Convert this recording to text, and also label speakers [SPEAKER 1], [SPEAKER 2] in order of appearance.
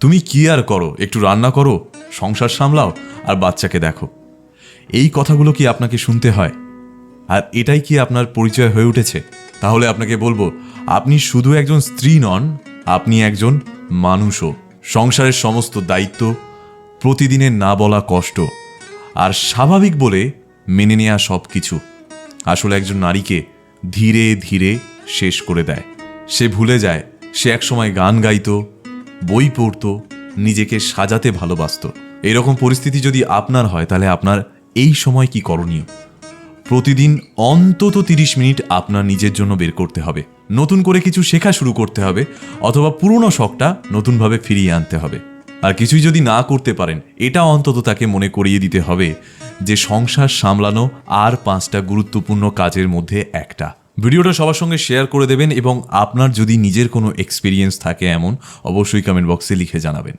[SPEAKER 1] তুমি কি আর করো? একটু রান্না করো, সংসার সামলাও, আর বাচ্চাকে দেখো। এই কথাগুলো কি আপনাকে শুনতে হয়? আর এটাই কি আপনার পরিচয় হয়ে উঠেছে? তাহলে আপনাকে বলব, আপনি শুধু একজন স্ত্রী নন, আপনি একজন মানুষও। সংসারের সমস্ত দায়িত্ব প্রতিদিনের না বলা কষ্ট, আর স্বাভাবিক বলে মেনে নেওয়া সব কিছু আসলে একজন নারীকে ধীরে ধীরে শেষ করে দেয়। সে ভুলে যায়, সে একসময় গান গাইতো বই পড়তো, নিজেকে সাজাতে ভালোবাসতো। এরকম পরিস্থিতি যদি আপনার হয়, তাহলে আপনার এই সময় কি করণীয়? প্রতিদিন অন্তত তিরিশ মিনিট আপনার নিজের জন্য বের করতে হবে। নতুন করে কিছু শেখা শুরু করতে হবে, অথবা পুরনো শখটা নতুনভাবে ফিরিয়ে আনতে হবে। আর কিছুই যদি না করতে পারেন, এটা অন্তত তাকে মনে করিয়ে দিতে হবে যে সংসার সামলানো আর পাঁচটা গুরুত্বপূর্ণ কাজের মধ্যে একটা। ভিডিওটা সবার সঙ্গে শেয়ার করে দেবেন এবং আপনার যদি নিজের কোনো এক্সপিরিয়েন্স থাকে এমন, অবশ্যই কমেন্ট বক্সে লিখে জানাবেন।